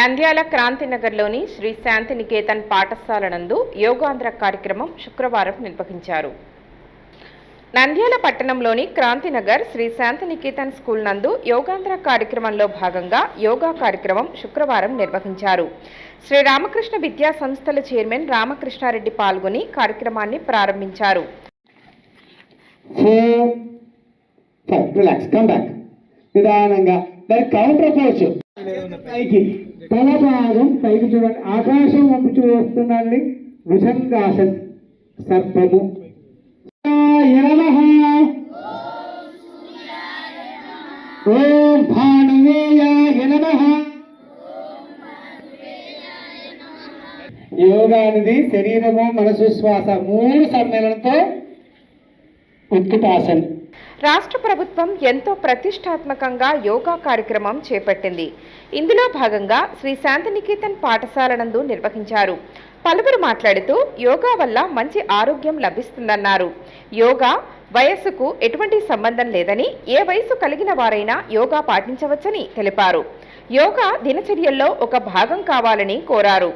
నంద్యాల క్రాంతినగర్లోని శ్రీ శాంతి నికేతన్ పాఠశాల నందు యోగాంధ్ర కార్యక్రమం శుక్రవారం నిర్వహించారు. నంద్యాల పట్టణంలోని క్రాంతినగర్ శ్రీ శాంతినికేతన్ స్కూల్ నందు యోగాంధ్ర కార్యక్రమంలో భాగంగా యోగా కార్యక్రమం శుక్రవారం నిర్వహించారు. శ్రీ రామకృష్ణ విద్యా సంస్థల చైర్మన్ రామకృష్ణారెడ్డి పాల్గొని కార్యక్రమాన్ని ప్రారంభించారు. Four five relax come back నిదానంగా దాని కౌంటర్ పైకి. తల భాగం పైకి చూడండి. ఆకాశం వంపు చూస్తుందండి భుజంగాసన్ సర్పము. ఓం భానువేయాయ నమః. యోగా అనేది శరీరము మనసు శ్వాస మూడు సమ్మేళనంతో ఉత్కుటాసన్ రాష్ట్ర ప్రభుత్వం ఎంతో ప్రతిష్టాత్మకంగా యోగా కార్యక్రమం చేపట్టింది. ఇందులో భాగంగా శ్రీ శాంతినికేతన్ పాఠశాల నందు నిర్వహించారు. పలువురు మాట్లాడుతూ యోగా వల్ల మంచి ఆరోగ్యం లభిస్తుందన్నారు. యోగా వయస్సుకు ఎటువంటి సంబంధం లేదని ఏ వయసు కలిగిన వారైనా యోగా పాటించవచ్చని తెలిపారు. యోగా దినచర్యల్లో ఒక భాగం కావాలని కోరారు.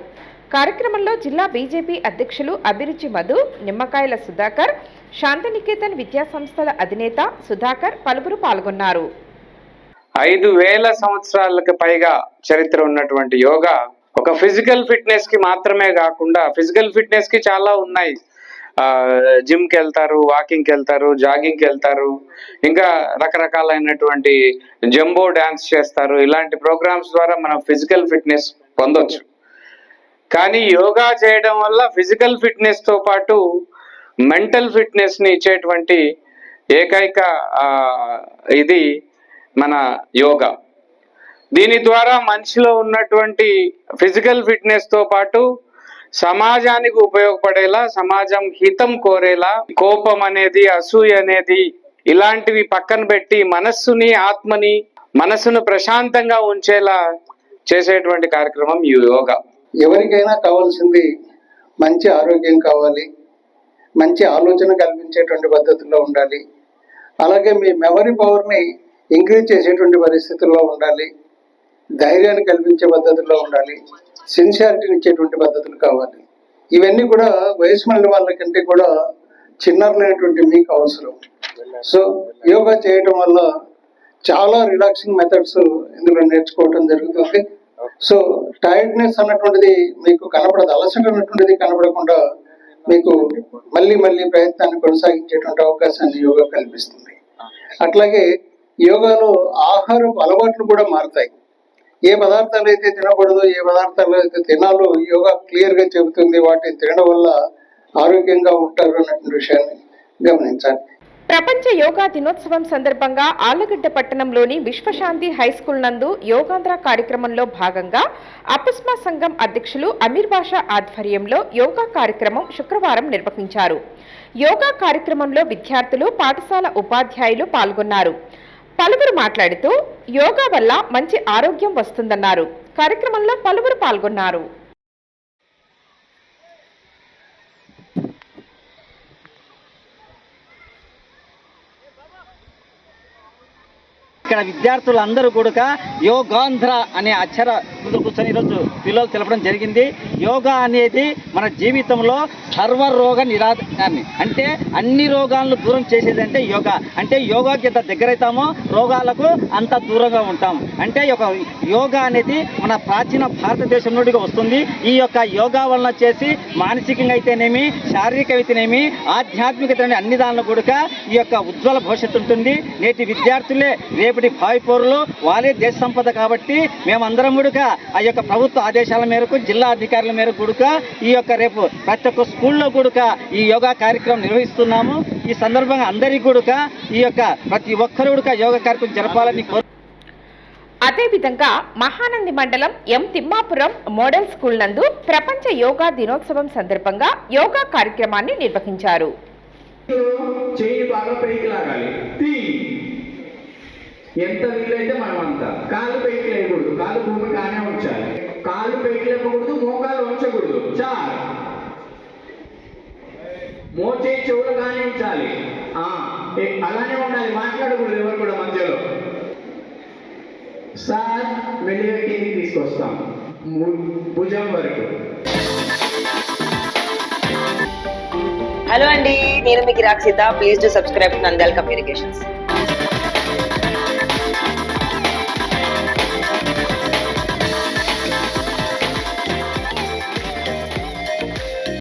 కార్యక్రమంలో జిల్లా బీజేపీ అధ్యక్షులు అభిరుచి మధు నిమ్మకాయల సుధాకర్ శాంతినికేతన్ విద్యా సంస్థల అధినేత సుధాకర్ పలువురు పాల్గొన్నారు. ఐదు వేల సంవత్సరాలకు పైగా చరిత్ర ఉన్నటువంటి యోగా ఒక ఫిజికల్ ఫిట్నెస్కి మాత్రమే కాకుండా ఫిజికల్ ఫిట్నెస్కి చాలా ఉన్నాయి. జిమ్కి వెళ్తారు వాకింగ్కి వెళ్తారు జాగింగ్కి వెళ్తారు ఇంకా రకరకాలైనటువంటి జంబో డాన్స్ చేస్తారు. ఇలాంటి ప్రోగ్రామ్స్ ద్వారా మనం ఫిజికల్ ఫిట్నెస్ పొందొచ్చు. కానీ యోగా చేయడం వల్ల ఫిజికల్ ఫిట్నెస్తో పాటు మెంటల్ ఫిట్నెస్ని ఇచ్చేటువంటి ఏకైక ఇది మన యోగా. దీని ద్వారా మనిషిలో ఉన్నటువంటి ఫిజికల్ ఫిట్నెస్తో పాటు సమాజానికి ఉపయోగపడేలా సమాజం హితం కోరేలా కోపం అనేది అసూయ అనేది ఇలాంటివి పక్కన పెట్టి మనస్సుని ఆత్మని మనస్సును ప్రశాంతంగా ఉంచేలా చేసేటువంటి కార్యక్రమం ఈ యోగా. ఎవరికైనా కావాల్సింది మంచి ఆరోగ్యం కావాలి. మంచి ఆలోచన కల్పించేటువంటి పద్ధతుల్లో ఉండాలి. అలాగే మీ మెమరీ పవర్ని ఇంక్రీజ్ చేసేటువంటి పరిస్థితుల్లో ఉండాలి. ధైర్యాన్ని కల్పించే పద్ధతుల్లో ఉండాలి. సిన్సియారిటీని ఇచ్చేటువంటి పద్ధతులు కావాలి. ఇవన్నీ కూడా వయసు మళ్ళీ వాళ్ళకంటే కూడా చిన్నర్లైనటువంటి మీకు అవసరం. సో యోగా చేయటం వల్ల చాలా రిలాక్సింగ్ మెథడ్స్ ఇందులో నేర్చుకోవటం జరుగుతుంది. సో టైర్డ్నెస్ అన్నటువంటిది మీకు కనపడదు. అలసట అన్నటువంటిది కనపడకుండా మీకు మళ్ళీ మళ్ళీ ప్రయత్నాన్ని కొనసాగించేటువంటి అవకాశాన్ని యోగా కల్పిస్తుంది. అట్లాగే యోగాలో ఆహారపు అలవాట్లు కూడా మారుతాయి. ఏ పదార్థాలు అయితే తినకూడదు ఏ పదార్థాలు అయితే తినాలో యోగా క్లియర్గా చెబుతుంది. వాటిని తినడం వల్ల ఆరోగ్యంగా ఉంటారు అన్నటువంటి విషయాన్ని గమనించాలి. ప్రపంచ యోగా దినోత్సవం సందర్భంగా ఆళ్ళగడ్డ పట్టణంలోని విశ్వశాంతి హై స్కూల్ నందు యోగాంధ్ర కార్యక్రమంలో భాగంగా అపుస్మా సంఘం అధ్యక్షులు అమీర్ బాషా ఆధ్వర్యంలో యోగా కార్యక్రమం శుక్రవారం నిర్వహించారు. యోగా కార్యక్రమంలో విద్యార్థులు పాఠశాల ఉపాధ్యాయులు పాల్గొన్నారు. పలువురు మాట్లాడుతూ యోగా వల్ల మంచి ఆరోగ్యం వస్తుందన్నారు. కార్యక్రమంలో పలువురు పాల్గొన్నారు. ఇక్కడ విద్యార్థులందరూ కూడా యోగాంధ్ర అనే అక్షర ముందు కూర్చొని ఈరోజు పిల్లలు తెలపడం జరిగింది. యోగా అనేది మన జీవితంలో సర్వరోగ నిరాధాన్ని అంటే అన్ని రోగాలను దూరం చేసేది అంటే యోగా. అంటే యోగాకి ఎంత దగ్గరైతామో రోగాలకు అంత దూరంగా ఉంటాం. అంటే ఈ యొక్క యోగా అనేది మన ప్రాచీన భారతదేశం నుండి వస్తుంది. ఈ యొక్క యోగా వలన చేసి మానసికంగా అయితేనేమి శారీరక అయితేనేమి ఆధ్యాత్మికత అన్ని దానిలో కూడా ఈ యొక్క ఉజ్వల భవిష్యత్తు ఉంటుంది. నేటి విద్యార్థులే రేపటి భావి పౌరులు వాళ్ళే దేశ సంపద కాబట్టి మేమందరం కూడా ఆ యొక్క ప్రభుత్వ ఆదేశాల మేరకు జిల్లా అధికారుల మేరకు కూడా ఈ యొక్క రేపు ప్రతి ఒక్క స్కూల్లో కూడా ఈ యోగా కార్యక్రమం నిర్వహిస్తున్నాము. ఈ సందర్భంగా అందరికీ కూడా ఈ యొక్క ప్రతి ఒక్కరు కూడా యోగా కార్యక్రమం జరపాలని కోరు అదేవిధంగా మహానంది మండలం ఎం తిమ్మాపురం మోడల్ స్కూల్ నందు ప్రపంచ యోగా దినోత్సవం సందర్భంగా యోగా కార్యక్రమాన్ని నిర్వహించారు. చేయి బాగా పైకి లాగాలి తీ. ఎంత అంత కాలు పైకి లేకూడదు కాలు భూమి కానే ఉంచాలి. కాలు పైకి లేకూడదు మోకాలు ఉంచకూడదు చార్ మోచే చెవులు కానీ ఉంచాలి. ఆ, అలానే ఉండాలి. మాట్లాడకూడదు ఎవరు కూడా మధ్యలో. సార్ మెల్లిగా కిందికి తీసుకొస్తాం. భుజం వరకు. హలో అండి నేను మీకు Rakshita please to subscribe Nandal communications